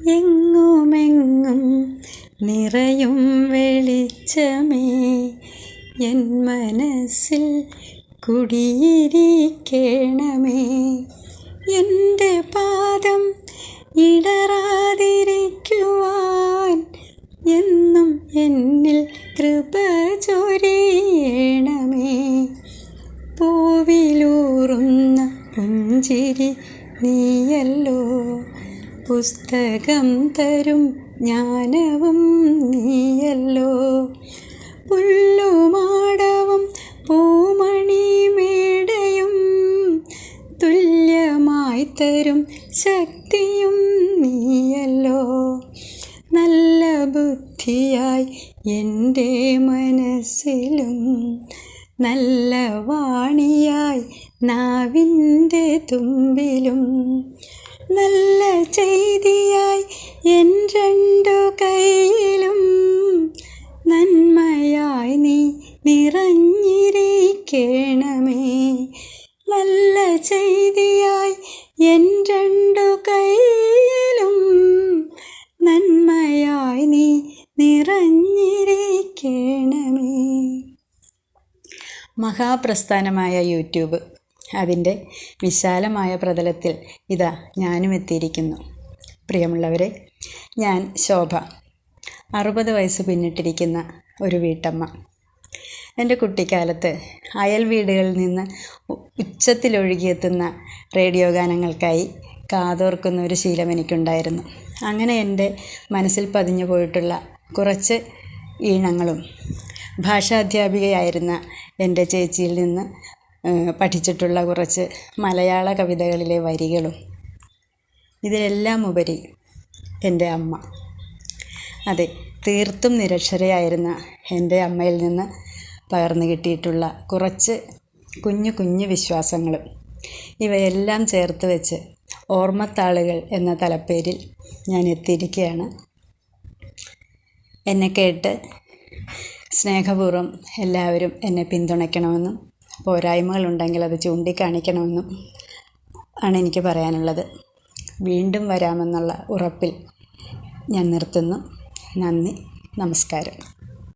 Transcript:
എങ്ങുമെങ്ങും നിറയും വെളിച്ചമേ. എൻ മനസ്സിൽ കുടിയിരിക്കണമേ. എന്റെ പാദം ഇടറാതിരിക്കുവാൻ എന്നും എന്നിൽ കൃപ ചൊരിയണമേ. പൂവിലൂറുന്ന പുഞ്ചിരി നീയല്ലോ. പുസ്തകം തരും ജ്ഞാനവും നീയല്ലോ. പുല്ലുമാടവും പൂമണി മേടയും തുല്യമായി തരും ശക്തിയും നീയല്ലോ. നല്ല ബുദ്ധിയായി എന്റെ മനസ്സിലും നല്ല വാണിയായി നാവിന്റെ തുമ്പിലും നല്ല ചെയ്തിയായി എൻ രണ്ടു കയ്യിലും നന്മയായി നീ നിറഞ്ഞിരിക്കണമേ. നല്ല ചെയ്തിയായി എൻ രണ്ടു കയ്യിലും നന്മയായി നീ നിറഞ്ഞിരിക്കണമേ. മഹാപ്രസ്ഥാനമായ യൂട്യൂബ്. അതിന്റെ വിശാലമായ പ്രതലത്തിൽ ഇതാ ഞാനും എത്തിയിരിക്കുന്നു. പ്രിയമുള്ളവരെ ഞാൻ ശോഭ അറുപത് വയസ്സ് പിന്നിട്ടിരിക്കുന്ന ഒരു വീട്ടമ്മ. എന്റെ കുട്ടിക്കാലത്ത് അയൽ വീടുകളിൽ നിന്ന് ഉച്ചത്തിലൊഴുകിയെത്തുന്ന റേഡിയോ ഗാനങ്ങൾക്കായി കാതോർക്കുന്ന ഒരു ശീലം എനിക്കുണ്ടായിരുന്നു. അങ്ങനെ എന്റെ മനസ്സിൽ പതിഞ്ഞു പോയിട്ടുള്ള കുറച്ച് ഈണങ്ങളും ഭാഷാധ്യാപികയായിരുന്ന എന്റെ ചേച്ചിയിൽ നിന്ന് പഠിച്ചിട്ടുള്ള കുറച്ച് മലയാള കവിതകളിലെ വരികളും. ഇതിലെല്ലാം ഉപരി എന്റെ അമ്മ. അതെ തീർത്തും നിരക്ഷരയായിരുന്ന എന്റെ അമ്മയിൽ നിന്ന് പകർന്നു കിട്ടിയിട്ടുള്ള കുറച്ച് കുഞ്ഞു കുഞ്ഞു വിശ്വാസങ്ങളും ഇവയെല്ലാം ചേർത്ത് വെച്ച് ഓർമ്മത്താളുകൾ എന്ന തലപ്പേരിൽ ഞാൻ എത്തിയിരിക്കുകയാണ്. എന്നെ കേട്ട് സ്നേഹപൂർവം എല്ലാവരും എന്നെ പിന്തുണയ്ക്കണമെന്നും പോരായ്മകളുണ്ടെങ്കിൽ അത് ചൂണ്ടിക്കാണിക്കണമെന്നും ആണ് എനിക്ക് പറയാനുള്ളത്. വീണ്ടും വരാമെന്നുള്ള ഉറപ്പിൽ ഞാൻ നിർത്തുന്നു. നന്ദി. നമസ്കാരം.